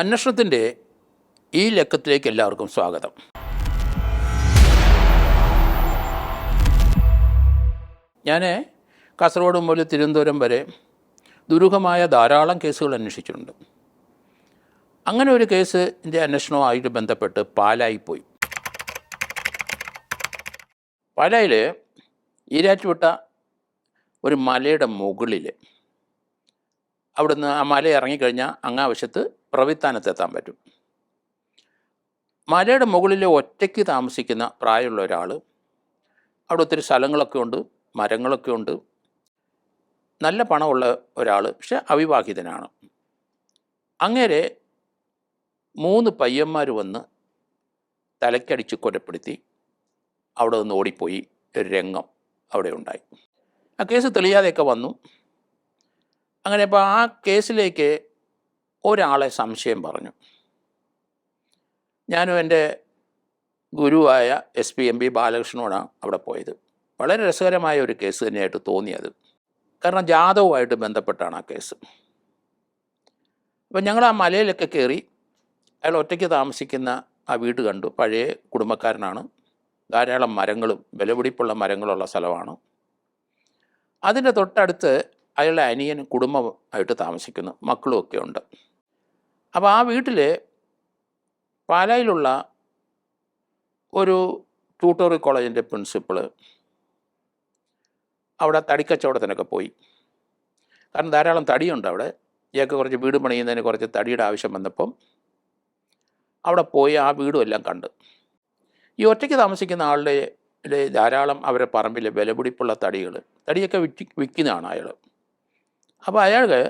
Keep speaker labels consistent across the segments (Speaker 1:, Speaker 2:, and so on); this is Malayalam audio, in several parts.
Speaker 1: അന്വേഷണത്തിന്റെ ഈ ലക്കത്തിലേക്ക് എല്ലാവർക്കും സ്വാഗതം. ഞാൻ കാസർഗോഡ് മുതൽ തിരുവനന്തപുരം വരെ ദുരൂഹമായ ധാരാളം കേസുകൾ അന്വേഷിച്ചിട്ടുണ്ട്. അങ്ങനെ ഒരു കേസിന്റെ അന്വേഷണവുമായിട്ട് ബന്ധപ്പെട്ട് പാലായി പോയി പാലായിൽ ഈരാറ്റുവിട്ട ഒരു മലയുടെ മുകളിൽ അവിടുന്ന് ആ മല ഇറങ്ങിക്കഴിഞ്ഞാൽ അങ്ങാവശത്ത് പ്രവിത്താനത്തെത്താൻ പറ്റും. മലയുടെ മുകളിൽ ഒറ്റയ്ക്ക് താമസിക്കുന്ന പ്രായമുള്ള ഒരാൾ അവിടെ ഒത്തിരി സ്ഥലങ്ങളൊക്കെ ഉണ്ട് മരങ്ങളൊക്കെ ഉണ്ട്. നല്ല പണമുള്ള ഒരാൾ പക്ഷെ അവിവാഹിതനാണ്. അങ്ങനെ മൂന്ന് പയ്യന്മാർ വന്ന് തലക്കടിച്ച് കൊലപ്പെടുത്തി അവിടെ നിന്ന് ഓടിപ്പോയി. ഒരു രംഗം അവിടെ ഉണ്ടായി. ആ കേസ് തെളിയാതെയൊക്കെ വന്നു. അങ്ങനെ അപ്പോൾ ആ കേസിലേക്ക് ഒരാളെ സംശയം പറഞ്ഞു. ഞാനും എന്റെ ഗുരുവായ എസ് പി എം പി ബാലകൃഷ്ണനോടാണ് അവിടെ പോയത്. വളരെ രസകരമായ ഒരു കേസ് തന്നെയായിട്ട് തോന്നിയത്. കാരണം ജാതവുമായിട്ട് ബന്ധപ്പെട്ടാണ് ആ കേസ്. അപ്പം ഞങ്ങൾ ആ മലയിലൊക്കെ കയറി അയാൾ ഒറ്റയ്ക്ക് താമസിക്കുന്ന ആ വീട് കണ്ടു. പഴയ കുടുംബക്കാരനാണ്. ധാരാളം മരങ്ങളും വിലപിടിപ്പുള്ള മരങ്ങളുള്ള സ്ഥലമാണ്. അതിന്റെ തൊട്ടടുത്ത് അയാളുടെ അനിയൻ കുടുംബമായിട്ട് താമസിക്കുന്നു. മക്കളും ഒക്കെ ഉണ്ട്. അപ്പോൾ ആ വീട്ടിൽ പാലായിലുള്ള ഒരു ട്യൂട്ടോറിയൽ കോളേജിന്റെ പ്രിൻസിപ്പൾ അവിടെ തടിക്കച്ചവടത്തിനൊക്കെ പോയി. കാരണം ധാരാളം തടിയുണ്ട് അവിടെ. ഇയാൾക്ക് കുറച്ച് വീട് പണിയുന്നതിന് കുറച്ച് തടിയുടെ ആവശ്യം വന്നപ്പം അവിടെ പോയി ആ വീടും എല്ലാം കണ്ട്. ഈ ഒറ്റയ്ക്ക് താമസിക്കുന്ന ആളുടെ ധാരാളം അവരെ പറമ്പിലെ വിലപിടിപ്പുള്ള തടികൾ തടിയൊക്കെ വിറ്റ് വിൽക്കുന്നതാണ് അയാൾ അപ്പോൾ അയാൾക്ക്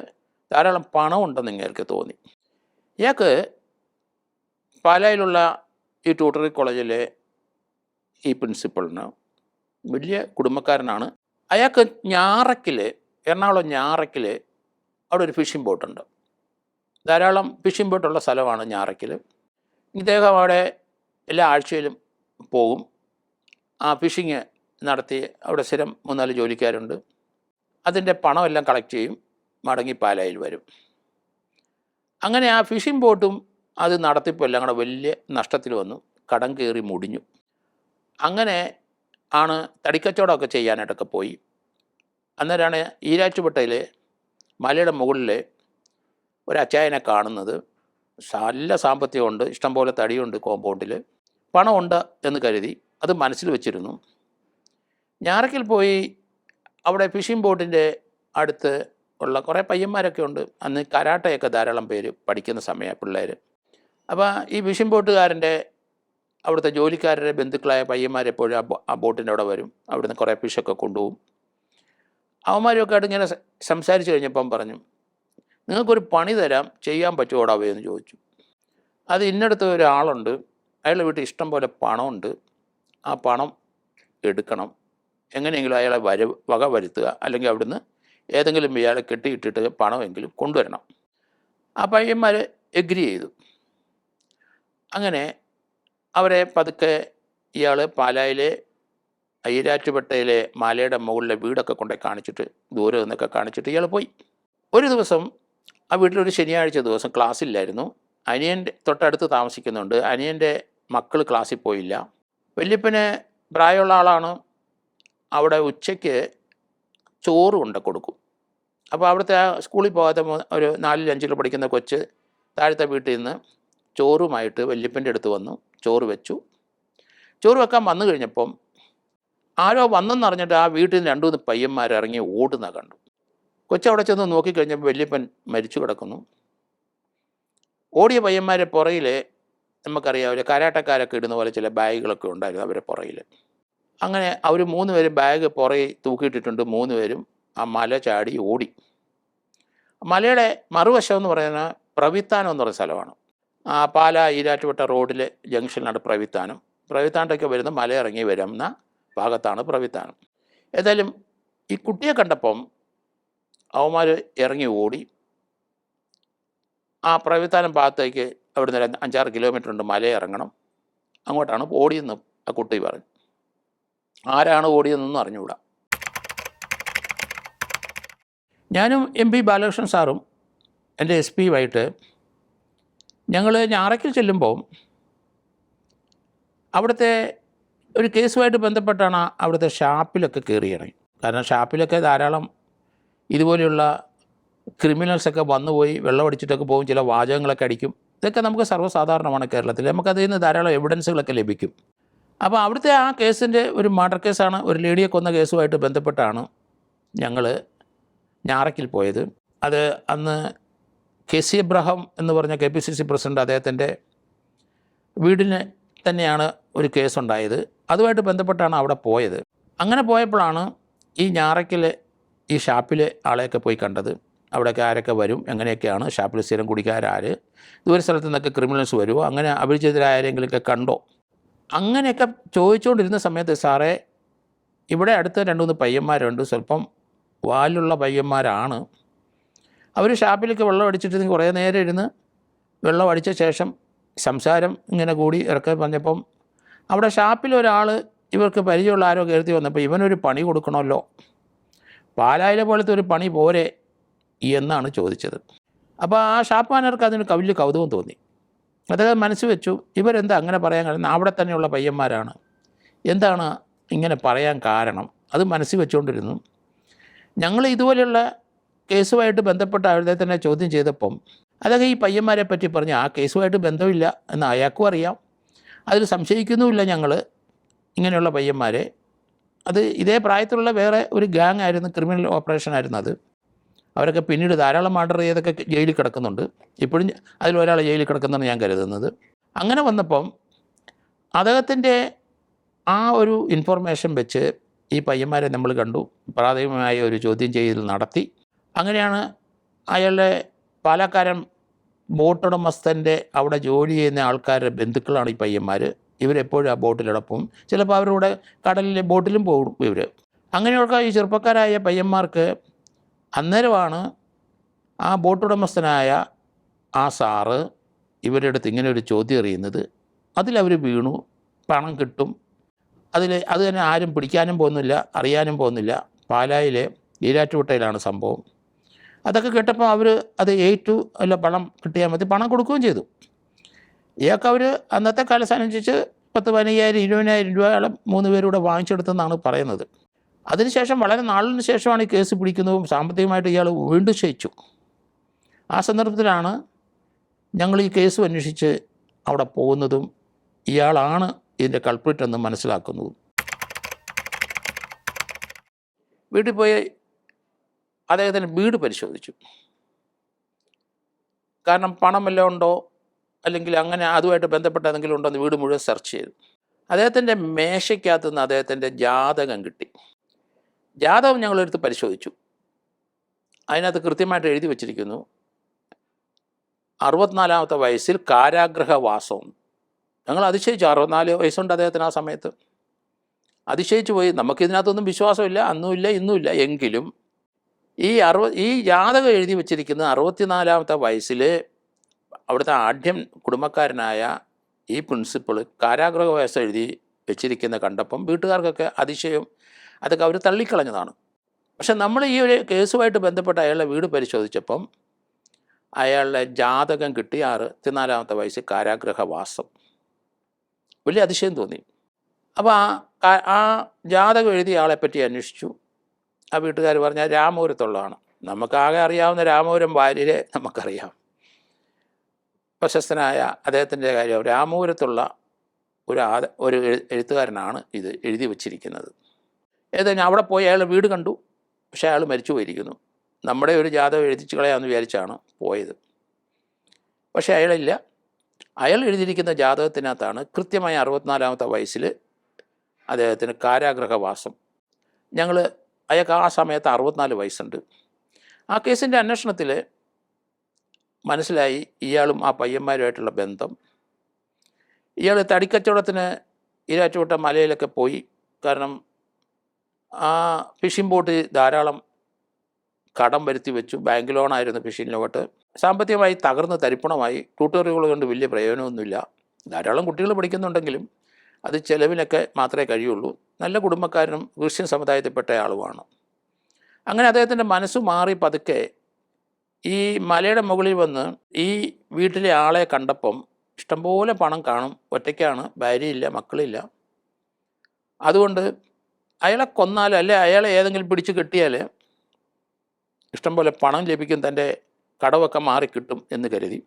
Speaker 1: ധാരാളം പണം ഉണ്ടെന്ന് ഇങ്ങേർക്ക് തോന്നി. ഇയാൾക്ക് പാലായിലുള്ള ഈ ട്യൂട്ടറി കോളേജിലെ ഈ പ്രിൻസിപ്പളിന് വലിയ കുടുംബക്കാരനാണ്. അയാൾക്ക് ഞാറയ്ക്കിൽ എറണാകുളം ഞാറയ്ക്കിൽ അവിടെ ഒരു ഫിഷിംഗ് ബോട്ടുണ്ട് ധാരാളം ഫിഷിംഗ് ബോട്ടുള്ള സ്ഥലമാണ് ഞാറയ്ക്കിൽ ഇദ്ദേഹം അവിടെ എല്ലാ ആഴ്ചയിലും പോകും. ആ ഫിഷിങ് നടത്തി അവിടെ സ്ഥിരം മൂന്നാൽ ജോലിക്കാരുണ്ട്. അതിന്റെ പണമെല്ലാം കളക്ട് ചെയ്യും. മടങ്ങി പാലായിൽ വരും. അങ്ങനെ ആ ഫിഷിംഗ് ബോട്ടും അത് നടത്തിപ്പോൾ എല്ലാം കൂടെ വലിയ നഷ്ടത്തിൽ വന്നു. കടം കയറി മുടിഞ്ഞു. അങ്ങനെ ആണ് തടിക്കച്ചവടമൊക്കെ ചെയ്യാനായിട്ടൊക്കെ പോയി. അന്നേരമാണ് ഈരാറ്റുപെട്ടയിലെ മലയുടെ മുകളിൽ ഒരു കാണുന്നത്. നല്ല സാമ്പത്തികമുണ്ട് ഇഷ്ടംപോലെ തടിയുണ്ട് കോമ്പൗണ്ടിൽ പണമുണ്ട് എന്ന് കരുതി അത് മനസ്സിൽ വെച്ചിരുന്നു. ഞാറക്കിൽ പോയി അവിടെ ഫിഷിംഗ് ബോട്ടിന്റെ അടുത്ത് ഉള്ള കുറേ പയ്യന്മാരൊക്കെ ഉണ്ട്. അന്ന് കരാട്ടയൊക്കെ ധാരാളം പേര് പഠിക്കുന്ന സമയമാണ് പിള്ളേർ അപ്പോൾ ഈ ഫിഷിംഗ് ബോട്ടുകാരന്റെ അവിടുത്തെ ജോലിക്കാരുടെ ബന്ധുക്കളായ പയ്യന്മാരെപ്പോഴും ആ ബോട്ടിന്റെ അവിടെ വരും. അവിടുന്ന് കുറേ ഫിഷൊക്കെ കൊണ്ടുപോകും. അവന്മാരൊക്കെ ആയിട്ട് ഇങ്ങനെ സംസാരിച്ച് കഴിഞ്ഞപ്പം പറഞ്ഞു നിങ്ങൾക്കൊരു പണി തരാം ചെയ്യാൻ പറ്റുമോടാവേ എന്ന് ചോദിച്ചു. അത് ഇന്നടുത്ത് ഒരാളുണ്ട്. അയാളുടെ വീട്ടിൽ ഇഷ്ടം പോലെ പണമുണ്ട്. ആ പണം എടുക്കണം. എങ്ങനെയെങ്കിലും അയാളെ വര വക വരുത്തുക. അല്ലെങ്കിൽ അവിടുന്ന് ഏതെങ്കിലും ഇയാളെ കെട്ടിയിട്ടിട്ട് പണമെങ്കിലും കൊണ്ടുവരണം. ആ പയ്യന്മാർ എഗ്രി ചെയ്തു. അങ്ങനെ അവരെ പതുക്കെ ഇയാൾ പാലായിലെ അയ്യരാറ്റുപെട്ടയിലെ മാലയുടെ മുകളിലെ വീടൊക്കെ കൊണ്ടേ കാണിച്ചിട്ട് ദൂരെ നിന്നൊക്കെ കാണിച്ചിട്ട് ഇയാൾ പോയി. ഒരു ദിവസം ആ വീട്ടിലൊരു ശനിയാഴ്ച ദിവസം ക്ലാസ് ഇല്ലായിരുന്നു. അനിയന്റെ തൊട്ടടുത്ത് താമസിക്കുന്നുണ്ട്. അനിയന്റെ മക്കൾ ക്ലാസ്സിൽ പോയില്ല. വല്യപ്പന് പ്രായമുള്ള ആളാണ്. അവിടെ ഉച്ചയ്ക്ക് ചോറ് കൊണ്ട് കൊടുക്കും. അപ്പോൾ അവിടുത്തെ ആ സ്കൂളിൽ പോകാത്ത ഒരു നാലിൽ അഞ്ചിൽ പഠിക്കുന്ന കൊച്ച് താഴത്തെ വീട്ടിൽ നിന്ന് ചോറുമായിട്ട് വല്യപ്പന്റെ അടുത്ത് വന്നു. ചോറ് വെച്ചു. ചോറ് വെക്കാൻ വന്നു കഴിഞ്ഞപ്പം ആരോ വന്നെന്നറിഞ്ഞിട്ട് ആ വീട്ടിൽ നിന്ന് രണ്ടു മൂന്ന് പയ്യന്മാർ ഇറങ്ങി ഓടുന്ന കണ്ടു. കൊച്ചവിടെ ചെന്ന് നോക്കിക്കഴിഞ്ഞപ്പോൾ വല്യപ്പൻ മരിച്ചു കിടക്കുന്നു. ഓടിയ പയ്യന്മാരെ പുറയിൽ നമുക്കറിയാവില്ല കരാട്ടക്കാരൊക്കെ ഇടുന്ന പോലെ ചില ബാഗുകളൊക്കെ ഉണ്ടായിരുന്നു അവരെ പുറയിൽ അങ്ങനെ അവർ മൂന്ന് പേരും ബാഗ് പുറയിൽ തൂക്കിയിട്ടിട്ടുണ്ട്. മൂന്ന് പേരും ആ മല ചാടി ഓടി. മലയുടെ മറുവശം എന്ന് പറയുന്നത് പ്രവിത്താനം എന്ന് പറയുന്ന സ്ഥലമാണ്. ആ പാല ഈരാറ്റുപെട്ട റോഡിലെ ജംഗ്ഷനിലാണ് പ്രവിത്താനം. പ്രവിത്താനത്തൊക്കെ വരുന്ന മല ഇറങ്ങി വരുന്ന ഭാഗത്താണ് പ്രവിത്താനം. ഏതായാലും ഈ കുട്ടിയെ കണ്ടപ്പം അവന്മാർ ഇറങ്ങി ഓടി. ആ പ്രവിത്താനം ഭാഗത്തേക്ക് അവിടെ നിന്ന് അഞ്ചാറ് കിലോമീറ്റർ ഉണ്ട് മല ഇറങ്ങണം. അങ്ങോട്ടാണ് ഓടിയെന്ന് ആ കുട്ടി പറഞ്ഞു. ആരാണ് ഓടിയതെന്നൊന്നും അറിഞ്ഞുകൂടാ. ഞാനും എം പി ബാലകൃഷ്ണൻ സാറും എന്റെ എസ് പിയുമായിട്ട് ഞങ്ങൾ ഞാറയ്ക്കൽ ചെല്ലുമ്പോൾ അവിടുത്തെ ഒരു കേസുമായിട്ട് ബന്ധപ്പെട്ടാണ് അവിടുത്തെ ഷാപ്പിലൊക്കെ കയറിയത് കാരണം ഷാപ്പിലൊക്കെ ധാരാളം ഇതുപോലെയുള്ള ക്രിമിനൽസൊക്കെ വന്നുപോയി വെള്ളമടിച്ചിട്ടൊക്കെ പോകും ചില വാചകങ്ങളൊക്കെ അടിക്കും. ഇതൊക്കെ നമുക്ക് സർവസാധാരണമാണ് കേരളത്തിൽ. നമുക്കതിൽ നിന്ന് ധാരാളം എവിഡൻസുകളൊക്കെ ലഭിക്കും. അപ്പോൾ അവിടുത്തെ ആ കേസിന്റെ ഒരു മർഡർ കേസാണ് ഒരു ലേഡിയെ കൊന്ന കേസുമായിട്ട് ബന്ധപ്പെട്ടാണ് ഞങ്ങൾ ഞാറയ്ക്കിൽ പോയത്. അത് അന്ന് കെ സി എബ്രഹാം എന്ന് പറഞ്ഞ K P C C president അദ്ദേഹത്തിന്റെ വീടിന് തന്നെയാണ് ഒരു കേസുണ്ടായത്. അതുമായിട്ട് ബന്ധപ്പെട്ടാണ് അവിടെ പോയത്. അങ്ങനെ പോയപ്പോഴാണ് ഈ ഞാറയ്ക്കൽ ഈ ഷാപ്പിലെ ആളെയൊക്കെ പോയി കണ്ടത്. അവിടെയൊക്കെ ആരൊക്കെ വരും എങ്ങനെയൊക്കെയാണ് ഷാപ്പിൽ സ്ഥിരം കുടിക്കാരാര് ദൂര സ്ഥലത്ത് നിന്നൊക്കെ ക്രിമിനൽസ് വരുമോ അങ്ങനെ അപരിചിതരായ ആരെങ്കിലുമൊക്കെ കണ്ടോ? അങ്ങനെയൊക്കെ ചോദിച്ചുകൊണ്ടിരുന്ന സമയത്ത് സാറേ ഇവിടെ അടുത്ത് രണ്ട് മൂന്ന് പയ്യന്മാരുണ്ട് സ്വല്പം വാലുള്ള പയ്യന്മാരാണ്. അവർ ഷാപ്പിലേക്ക് വെള്ളം അടിച്ചിട്ട് കുറേ നേരം ഇരുന്ന് വെള്ളം അടിച്ച ശേഷം സംസാരം ഇങ്ങനെ കൂടി ഇറക്കി പറഞ്ഞപ്പം അവിടെ ഷാപ്പിൽ ഒരാൾ ഇവർക്ക് പരിചയമുള്ള ആരോ കയറി വന്നപ്പോൾ ഇവനൊരു പണി കൊടുക്കണമല്ലോ. പാലായിലെ പോലത്തെ ഒരു പണി പോരെ എന്നാണ് ചോദിച്ചത്. അപ്പോൾ ആ ഷാപ്പാനർക്ക് അതിന് വലിയ കൗതുകം തോന്നി. അദ്ദേഹം മനസ്സ് വെച്ചു ഇവരെന്താ അങ്ങനെ പറയാൻ കാരണം? അവിടെ തന്നെയുള്ള പയ്യന്മാരാണ്. എന്താണ് ഇങ്ങനെ പറയാൻ കാരണം? അത് മനസ്സിൽ വെച്ചുകൊണ്ടിരുന്നു. ഞങ്ങൾ ഇതുപോലെയുള്ള കേസുമായിട്ട് ബന്ധപ്പെട്ട അദ്ദേഹത്തിനെ ചോദ്യം ചെയ്തപ്പം അതൊക്കെ ഈ പയ്യന്മാരെ പറ്റി പറഞ്ഞ് ആ കേസുമായിട്ട് ബന്ധമില്ല എന്ന് അയാൾക്കും അറിയാം. അതിൽ സംശയിക്കുന്നുമില്ല ഞങ്ങൾ ഇങ്ങനെയുള്ള പയ്യന്മാരെ. അത് ഇതേ പ്രായത്തിലുള്ള വേറെ ഒരു ഗ്യാങ് ആയിരുന്നു ക്രിമിനൽ ഓപ്പറേഷൻ ആയിരുന്നു അത്. അവരൊക്കെ പിന്നീട് ധാരാളം മർഡർ ചെയ്തൊക്കെ ജയിലിൽ കിടക്കുന്നുണ്ട്. ഇപ്പോഴും അതിൽ ഒരാൾ ജയിലിൽ കിടക്കുന്നതാണ് ഞാൻ കരുതുന്നത്. അങ്ങനെ വന്നപ്പം അദ്ദേഹത്തിന്റെ ആ ഒരു ഇൻഫർമേഷൻ വെച്ച് ഈ പയ്യന്മാരെ നമ്മൾ കണ്ടു. പ്രാഥമികമായ ഒരു ചോദ്യം ചെയ്യൽ നടത്തി. അങ്ങനെയാണ് അയാളുടെ പാലക്കാരൻ ബോട്ടുടമസ്ഥന്റെ അവിടെ ജോലി ചെയ്യുന്ന ആൾക്കാരുടെ ബന്ധുക്കളാണ് ഈ പയ്യന്മാർ. ഇവരെപ്പോഴും ആ ബോട്ടിലടപ്പും ചിലപ്പോൾ അവരുടെ കടലിലെ ബോട്ടിലും പോകും ഇവർ. അങ്ങനെയുള്ള ഈ ചെറുപ്പക്കാരായ പയ്യന്മാർക്ക് അന്നേരമാണ് ആ ബോട്ടുടമസ്ഥനായ ആ സാറ് ഇവരുടെ അടുത്ത് ഇങ്ങനെ ഒരു ചോദ്യം എറിയുന്നത്. അതിലവർ വീണു. പണം കിട്ടും. അതിൽ അത് തന്നെ ആരും പിടിക്കാനും പോകുന്നില്ല അറിയാനും പോകുന്നില്ല. പാലായിലെ ഈരാറ്റുപുട്ടയിലാണ് സംഭവം. അതൊക്കെ കേട്ടപ്പോൾ അവർ അത് ഏറ്റു അല്ല പണം കിട്ടിയാൽ മതി പണം കൊടുക്കുകയും ചെയ്തു. ഇയാൾക്ക് അവർ അന്നത്തെ കാലത്തനുസരിച്ച് പത്ത് പതിനയ്യായിരം ഇരുപതിനായിരം രൂപയോളം മൂന്ന് പേരൂടെ വാങ്ങിച്ചെടുത്തെന്നാണ് പറയുന്നത്. അതിനുശേഷം വളരെ നാളിന് ശേഷമാണ് ഈ കേസ് പിടിക്കുന്നതും സാമ്പത്തികമായിട്ട് ഇയാൾ വീണ്ടും ക്ഷയിച്ചു. ആ സന്ദർഭത്തിലാണ് ഞങ്ങൾ ഈ കേസ് അന്വേഷിച്ച് അവിടെ പോകുന്നതും ഇയാളാണ് ഇതിന്റെ കൾപ്രിറ്റ് എന്ന് മനസ്സിലാക്കുന്നതും വീട്ടിൽ പോയി അദ്ദേഹത്തിന് വീട് പരിശോധിച്ചു. കാരണം പണം ഉണ്ടോ? അല്ലെങ്കിൽ അങ്ങനെ അതുമായിട്ട് ബന്ധപ്പെട്ട എന്തെങ്കിലും ഉണ്ടോ എന്ന് വീട് മുഴുവൻ സെർച്ച് ചെയ്തു. അദ്ദേഹത്തിന്റെ മേശയ്ക്കകത്ത് നിന്ന് അദ്ദേഹത്തിന്റെ ജാതകം കിട്ടി. ജാതകം ഞങ്ങളെടുത്ത് പരിശോധിച്ചു. അതിനകത്ത് കൃത്യമായിട്ട് എഴുതി വച്ചിരിക്കുന്നു അറുപത്തിനാലാമത്തെ വയസ്സിൽ കാരാഗ്രഹവാസം ഞങ്ങൾ അതിശയിച്ചു. അറുപത്തിനാല് വയസ്സുണ്ട് അദ്ദേഹത്തിന് ആ സമയത്ത്. അതിശയിച്ചു പോയി. നമുക്കിതിനകത്തൊന്നും വിശ്വാസമില്ല അന്നുമില്ല ഇന്നുമില്ല. എങ്കിലും ഈ അറുപ ഈ ജാതകം എഴുതി വെച്ചിരിക്കുന്ന അറുപത്തിനാലാമത്തെ വയസ്സിൽ അവിടുത്തെ ആഢ്യം കുടുംബക്കാരനായ ഈ പ്രിൻസിപ്പിൾ വയസ്സ് എഴുതി വെച്ചിരിക്കുന്ന കണ്ടപ്പം വീട്ടുകാർക്കൊക്കെ അതിശയം അതൊക്കെ അവർ തള്ളിക്കളഞ്ഞതാണ്. പക്ഷെ നമ്മൾ ഈ ഒരു കേസുമായിട്ട് ബന്ധപ്പെട്ട് അയാളുടെ വീട് പരിശോധിച്ചപ്പം അയാളുടെ ജാതകം കിട്ടി അറുപത്തിനാലാമത്തെ വയസ്സിൽ കാരാഗ്രഹവാസം. വലിയ അതിശയം തോന്നി. അപ്പോൾ ആ ആ ജാതകം എഴുതിയ ആളെപ്പറ്റി അന്വേഷിച്ചു. ആ വീട്ടുകാർ പറഞ്ഞാൽ രാമപുരത്തുള്ളതാണ് നമുക്കാകെ അറിയാവുന്ന രാമപുരം വാര്യരെ നമുക്കറിയാം. പ്രശസ്തനായ അദ്ദേഹത്തിന്റെ കാര്യം രാമപുരത്തുള്ള ഒരു ആദ ഒരു എഴുത്തുകാരനാണ് ഇത് എഴുതി വച്ചിരിക്കുന്നത്. ഏതായാലും അവിടെ പോയി അയാൾ വീട് കണ്ടു. പക്ഷേ അയാൾ മരിച്ചു പോയിരിക്കുന്നു നമ്മുടെ ഒരു ജാതകം എഴുതിച്ചു കളയാമെന്ന് വിചാരിച്ചാണ് പോയത്. പക്ഷേ അയാളില്ല. അയാൾ എഴുതിയിരിക്കുന്ന ജാതകത്തിനകത്താണ് കൃത്യമായ അറുപത്തിനാലാമത്തെ വയസ്സിൽ അദ്ദേഹത്തിന് കാരാഗ്രഹവാസം. ഞങ്ങൾ അയാൾക്ക് ആ സമയത്ത് അറുപത്തിനാല് വയസ്സുണ്ട്. ആ കേസിന്റെ അന്വേഷണത്തിൽ മനസ്സിലായി ഇയാളും ആ പയ്യന്മാരുമായിട്ടുള്ള ബന്ധം. ഇയാൾ തടിക്കച്ചവടത്തിന് ഇരാറ്റുവിട്ട മലയിലൊക്കെ പോയി. കാരണം ആ ഫിഷിംഗ് ബോട്ട് ധാരാളം കടം വരുത്തി വെച്ചു. ബാങ്ക് ലോണായിരുന്നു ഫിഷിംഗ് ലോട്ട് സാമ്പത്തികമായി തകർന്ന് തരിപ്പണമായി ട്യൂട്ടോറിയലുകൾ കൊണ്ട് വലിയ പ്രയോജനമൊന്നുമില്ല. ധാരാളം കുട്ടികൾ പഠിക്കുന്നുണ്ടെങ്കിലും അത് ചിലവിലൊക്കെ മാത്രമേ കഴിയുള്ളൂ. നല്ല കുടുംബക്കാരനും ക്രിസ്ത്യൻ സമുദായത്തിൽപ്പെട്ട ആളുമാണ്. അങ്ങനെ അദ്ദേഹത്തിന്റെ മനസ്സ് മാറി പതുക്കെ ഈ മലയുടെ മുകളിൽ വന്ന് ഈ വീട്ടിലെ ആളെ കണ്ടപ്പം ഇഷ്ടംപോലെ പണം കാണും. ഒറ്റയ്ക്കാണ് ഭാര്യയില്ല മക്കളില്ല. അതുകൊണ്ട് അയാളെ കൊന്നാൽ അല്ലെ അയാളെ ഏതെങ്കിലും പിടിച്ച് കെട്ടിയാൽ ഇഷ്ടംപോലെ പണം ലഭിക്കും തന്റെ കടവൊക്കെ മാറിക്കിട്ടും എന്ന് കരുതി.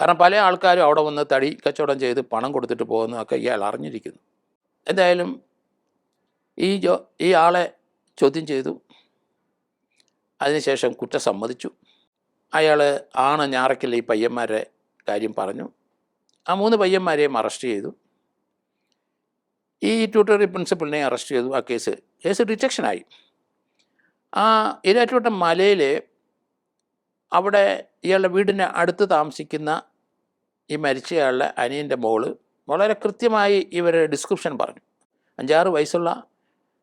Speaker 1: കാരണം പല ആൾക്കാരും അവിടെ വന്ന് തടി കച്ചവടം ചെയ്ത് പണം കൊടുത്തിട്ട് പോകുന്നതൊക്കെ ഇയാൾ അറിഞ്ഞിരിക്കുന്നു. എന്തായാലും ഈ ജോ ഈ ആളെ ചോദ്യം ചെയ്തു. അതിനുശേഷം കുറ്റം സമ്മതിച്ചു. അയാൾ ആണ് ഞാറയ്ക്കൽ ഈ പയ്യന്മാരെ കാര്യം പറഞ്ഞു. ആ മൂന്ന് പയ്യന്മാരെയും അറസ്റ്റ് ചെയ്തു. ഈ ട്യൂട്ടറി പ്രിൻസിപ്പളിനെ അറസ്റ്റ് ചെയ്തു. ആ കേസ് കേസ് ഡിറ്റക്ഷനായി ആ ഇരാറ്റുവട്ടം മലയിൽ അവിടെ ഇയാളുടെ വീടിന് അടുത്ത് താമസിക്കുന്ന ഈ മരിച്ചയാളുടെ അനിയന്റെ മോൾ വളരെ കൃത്യമായി ഇവരുടെ ഡിസ്ക്രിപ്ഷൻ പറഞ്ഞു. അഞ്ചാറ് വയസ്സുള്ള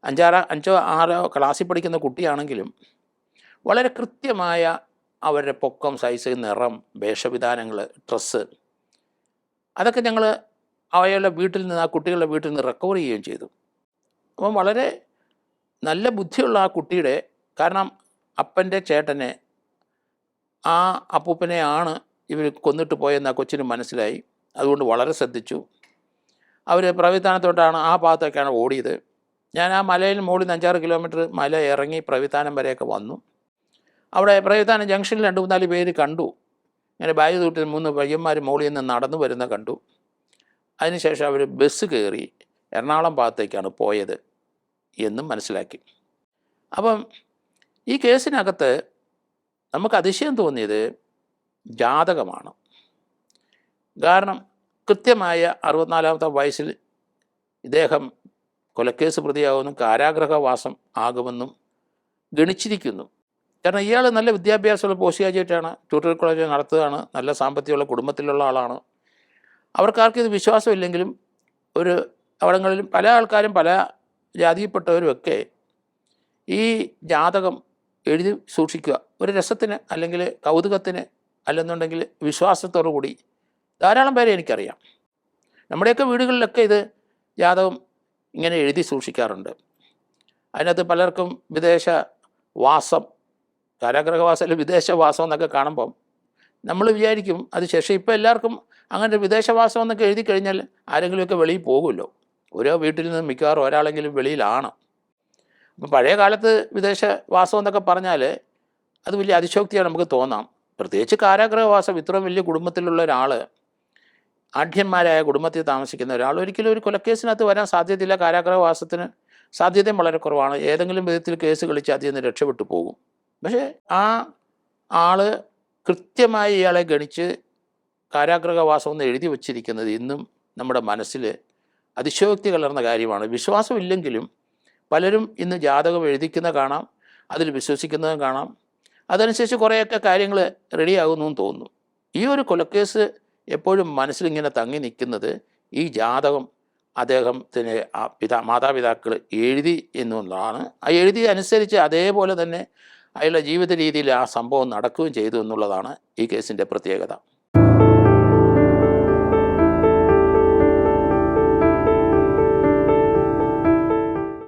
Speaker 1: അഞ്ചാറ് അഞ്ചോ ആറോ ക്ലാസ്സിൽ പഠിക്കുന്ന കുട്ടിയാണെങ്കിലും വളരെ കൃത്യമായ അവരുടെ പൊക്കം സൈസ് നിറം വേഷവിധാനങ്ങൾ ഡ്രസ്സ് അതൊക്കെ ഞങ്ങൾ അവയുടെ വീട്ടിൽ നിന്ന് ആ കുട്ടികളുടെ വീട്ടിൽ നിന്ന് റെക്കവർ ചെയ്യുകയും ചെയ്തു. അപ്പം വളരെ നല്ല ബുദ്ധിയുള്ള ആ കുട്ടിയുടെ കാരണം അപ്പന്റെ ചേട്ടനെ ആ അപ്പൂപ്പനെയാണ് ഇവർ കൊന്നിട്ട് പോയെന്ന് ആ കൊച്ചിന് മനസ്സിലായി. അതുകൊണ്ട് വളരെ ശ്രദ്ധിച്ചു. അവർ പ്രവിധാനത്തോട്ടാണ് ആ ഭാഗത്തേക്കാണ് ഓടിയത്. ഞാൻ ആ മലയിൽ മുകളിൽ നിന്ന് അഞ്ചാറ് കിലോമീറ്റർ മല ഇറങ്ങി പ്രവിധാനം വരെയൊക്കെ വന്നു. അവിടെ പ്രവിധാനം ജംഗ്ഷനിൽ രണ്ട് മൂന്നാൽ പേര് കണ്ടു. ഇങ്ങനെ ബാഗ് തൂട്ടിൽ മൂന്ന് പയ്യന്മാർ മുകളിൽ നിന്ന് നടന്നു വരുന്ന കണ്ടു. അതിനുശേഷം അവർ ബസ് കയറി എറണാകുളം ഭാഗത്തേക്കാണ് പോയത് എന്നും മനസ്സിലാക്കി. അപ്പം ഈ കേസിനകത്ത് നമുക്ക് അതിശയം തോന്നിയത് ജാതകമാണ്. കാരണം കൃത്യമായ അറുപത്തിനാലാമത്തെ വയസ്സിൽ ഇദ്ദേഹം കൊലക്കേസ് പ്രതിയാകുമെന്നും കാരാഗ്രഹവാസം ആകുമെന്നും ഗണിച്ചിരിക്കുന്നു. കാരണം ഇയാൾ നല്ല വിദ്യാഭ്യാസമുള്ള പോസ്റ്റ് ഗ്രാജുവേറ്റാണ് ട്യൂട്ടർ കോളേജ് നടത്തുകയാണ് നല്ല സാമ്പത്തികമുള്ള കുടുംബത്തിലുള്ള ആളാണ്. അവർക്കാർക്കിത് വിശ്വാസമില്ലെങ്കിലും ഒരു അവിടങ്ങളിലും പല ആൾക്കാരും പല ജാതിയിൽപ്പെട്ടവരുമൊക്കെ ഈ ജാതകം എഴുതി സൂക്ഷിക്കുക. ഒരു രസത്തിന് അല്ലെങ്കിൽ കൗതുകത്തിന് അല്ലെന്നുണ്ടെങ്കിൽ വിശ്വാസത്തോടു കൂടി ധാരാളം പേരെ എനിക്കറിയാം. നമ്മുടെയൊക്കെ വീടുകളിലൊക്കെ ഇത് ജാതകം ഇങ്ങനെ എഴുതി സൂക്ഷിക്കാറുണ്ട്. അതിനകത്ത് പലർക്കും വിദേശ വാസം കാരാഗ്രഹവാസം അല്ലെങ്കിൽ വിദേശവാസം എന്നൊക്കെ കാണുമ്പം നമ്മൾ വിചാരിക്കും അത് ശേഷം ഇപ്പോൾ എല്ലാവർക്കും അങ്ങനെ വിദേശവാസം എന്നൊക്കെ എഴുതി കഴിഞ്ഞാൽ ആരെങ്കിലുമൊക്കെ വെളിയിൽ പോകുമല്ലോ. ഓരോ വീട്ടിൽ നിന്ന് മിക്കവാറും ഒരാളെങ്കിലും വെളിയിലാണ്. അപ്പം പഴയ കാലത്ത് വിദേശവാസം എന്നൊക്കെ പറഞ്ഞാൽ അത് വലിയ അതിശോക്തിയാണ് നമുക്ക് തോന്നാം. പ്രത്യേകിച്ച് കാരാഗ്രഹവാസം ഇത്രയും വലിയ കുടുംബത്തിലുള്ള ഒരാൾ ആഢ്യന്മാരായ കുടുംബത്തിൽ താമസിക്കുന്ന ഒരാൾ ഒരിക്കലും ഒരു കൊലക്കേസിനകത്ത് വരാൻ സാധ്യതയില്ല. കാരാഗ്രഹവാസത്തിന് സാധ്യതയും വളരെ കുറവാണ്. ഏതെങ്കിലും വിധത്തിൽ കേസ് കളിച്ച് അതിൽ നിന്ന് രക്ഷപ്പെട്ടു പോകും. പക്ഷേ ആ ആൾ കൃത്യമായി ഇയാളെ ഗണിച്ച് കാരാഗ്രഹവാസം എന്ന് എഴുതി വച്ചിരിക്കുന്നത് ഇന്നും നമ്മുടെ മനസ്സിൽ അതിശയോക്തി കലർന്ന കാര്യമാണ്. വിശ്വാസമില്ലെങ്കിലും പലരും ഇന്ന് ജാതകം എഴുതിക്കുന്ന കാണാം അതിൽ വിശ്വസിക്കുന്നതും കാണാം. അതനുസരിച്ച് കുറേയൊക്കെ കാര്യങ്ങൾ റെഡിയാകുന്നു എന്ന് തോന്നുന്നു. ഈ ഒരു കൊലക്കേസ് എപ്പോഴും മനസ്സിലിങ്ങനെ തങ്ങി നിൽക്കുന്നത് ഈ ജാതകം അദ്ദേഹത്തിന് ആ പിതാ മാതാപിതാക്കൾ എഴുതി എന്നുള്ളതാണ്. ആ എഴുതി അനുസരിച്ച് അതേപോലെ തന്നെ അയാളുടെ ജീവിത രീതിയിൽ ആ സംഭവം നടക്കുകയും ചെയ്തു എന്നുള്ളതാണ് ഈ കേസിന്റെ പ്രത്യേകത.